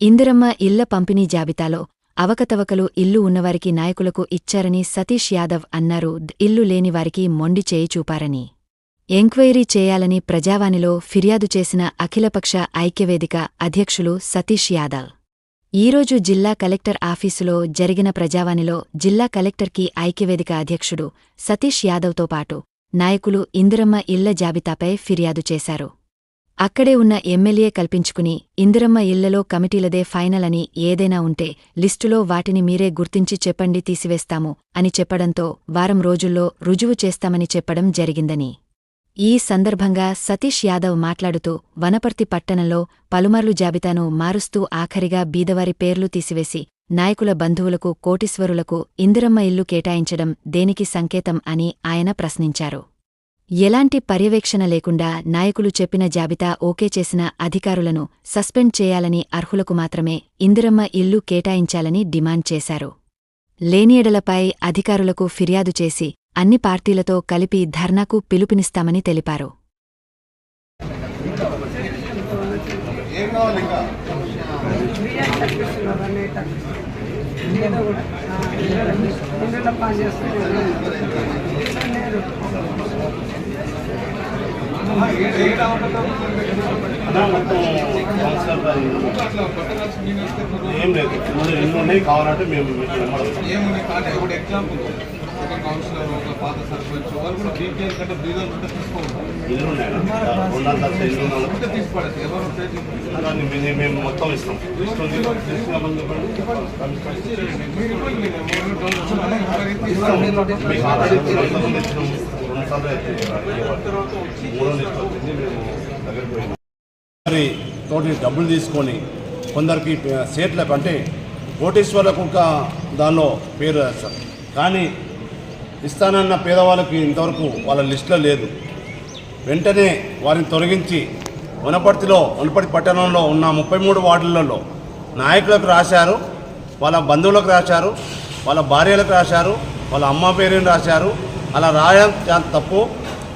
ఇందిరమ్మ ఇళ్ళ పంపిణీ జాబితాలో అవకతవకలు ఇల్లు ఉన్నవారికి నాయకులకు ఇచ్చారని సతీష్ యాదవ్ అన్నారు. ఇల్లు లేనివారికి మొండి చేయి చూపారని. ఎంక్వైరీ చేయాలని ప్రజావాణిలో ఫిర్యాదు చేసిన అఖిలపక్ష ఐక్యవేదిక అధ్యక్షులు సతీష్ యాదవ్. ఈరోజు జిల్లా కలెక్టర్ ఆఫీసులో జరిగిన ప్రజావాణిలో జిల్లా కలెక్టర్కి ఐక్యవేదిక అధ్యక్షుడు సతీష్ యాదవ్తో పాటు నాయకులు ఇందిరమ్మ ఇళ్ళ జాబితాపై ఫిర్యాదు చేశారు. అక్కడే ఉన్న ఎమ్మెల్యే కల్పించుకుని ఇందిరమ్మ ఇళ్ళలో కమిటీలదే ఫైనల్ అని ఏదైనా ఉంటే లిస్టులో వాటిని మీరే గుర్తించి చెప్పండి తీసివేస్తాము అని చెప్పడంతో వారం రోజుల్లో రుజువు చేస్తామని చెప్పడం జరిగిందని. ఈ సందర్భంగా సతీష్ యాదవ్ మాట్లాడుతూ వనపర్తి పట్టణంలో పలుమార్లు జాబితాను మారుస్తూ ఆఖరిగా బీదవారి పేర్లు తీసివేసి నాయకుల బంధువులకు కోటీశ్వరులకు ఇందిరమ్మ ఇల్లు కేటాయించడం దేనికి సంకేతం అని ఆయన ప్రశ్నించారు. ఎలాంటి పర్యవేక్షణ లేకుండా నాయకులు చెప్పిన జాబితా ఓకే చేసిన అధికారులను సస్పెండ్ చేయాలని అర్హులకు మాత్రమే ఇందిరమ్మ ఇల్లు కేటాయించాలని డిమాండ్ చేశారు. లేనియడలపై అధికారులకు ఫిర్యాదు చేసి అన్ని పార్టీలతో కలిపి ధర్నాకు పిలుపునిస్తామని తెలిపారు. ఏం ఏం లేదు ముందు ఎన్ని ఉన్నాయి కావాలంటే మేము ఏమున్నాయి కానీ ఇప్పుడు ఎగ్జాంపుల్ ఒక కౌన్సిలర్ ఒక పాత సర్పంచ్ వాళ్ళు కూడా బీపీఎల్ కంటే బ్రీదర్ ఉంటే తీసుకోవాలి తీసుకోవాలి ఎవరు దాన్ని మేము- మొత్తం ఇస్తాం తీసుకోండి ఇస్తాం. మరి తోటి డబ్బులు తీసుకొని కొందరికి సీట్ల అంటే కోటేశ్వర్లకు ఒక దానిలో పేరు రాస్తారు కానీ ఇస్తానన్న పేదవాళ్ళకి ఇంతవరకు వాళ్ళ లిస్టులో లేదు. వెంటనే వారిని తొలగించి వనపర్తిలో వనపర్తి పట్టణంలో ఉన్న ముప్పై మూడు వార్డులలో నాయకులకు రాశారు వాళ్ళ బంధువులకు రాశారు వాళ్ళ భార్యలకు రాశారు వాళ్ళ అమ్మ పేరుని రాశారు అలా రాయడం చాలా తప్పు.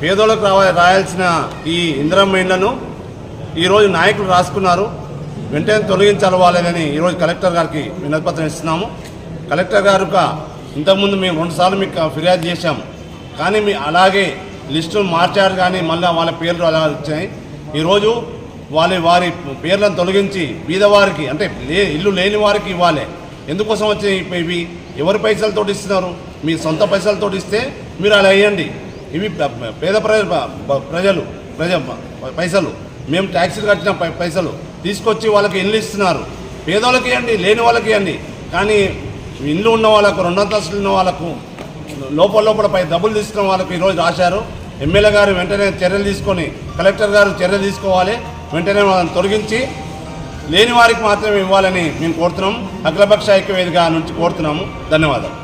పేదోళ్ళకు రావ రాయాల్సిన ఈ ఇందిరమ్మ ఇండ్లను ఈరోజు నాయకులు రాసుకున్నారు. వెంటనే తొలగించాలి వాళ్ళని ఈరోజు కలెక్టర్ గారికి వినతిపత్రం ఇస్తున్నాము. కలెక్టర్ గారు ఇంతకుముందు మేము రెండుసార్లు మీకు ఫిర్యాదు చేశాం. కానీ మీ అలాగే లిస్టులు మార్చారు కానీ మళ్ళీ వాళ్ళ పేర్లు అలా వచ్చాయి. ఈరోజు వాళ్ళ వారి పేర్లను తొలగించి బీదవారికి అంటే లే ఇల్లు లేని వారికి ఇవ్వాలి. ఎందుకోసం వచ్చాయి ఇవి? ఎవరి పైసలతో ఇస్తున్నారు? మీ సొంత పైసలతో ఇస్తే మీరు అలా వేయండి. ఇవి పేద ప్రజలు ప్రజ పైసలు. మేము ట్యాక్సీలు కట్టిన పై- పైసలు. తీసుకొచ్చి వాళ్ళకి ఇల్లు ఇస్తున్నారు. పేదోళ్ళకి ఇవ్వండి లేని వాళ్ళకి ఇవ్వండి. కానీ ఇల్లు ఉన్న వాళ్ళకు రెండంతస్తులు ఉన్న వాళ్ళకు లోపల లోపల పై డబ్బులు తీసుకున్న వాళ్ళకు ఈరోజు రాశారు. ఎమ్మెల్యే గారు వెంటనే చర్యలు తీసుకొని కలెక్టర్ గారు చర్యలు తీసుకోవాలి. వెంటనే వాళ్ళని తొలగించి లేని వారికి మాత్రమే ఇవ్వాలని మేము కోరుతున్నాం. అఖిలపక్ష ఐక్యవేదిక నుంచి కోరుతున్నాము. ధన్యవాదాలు.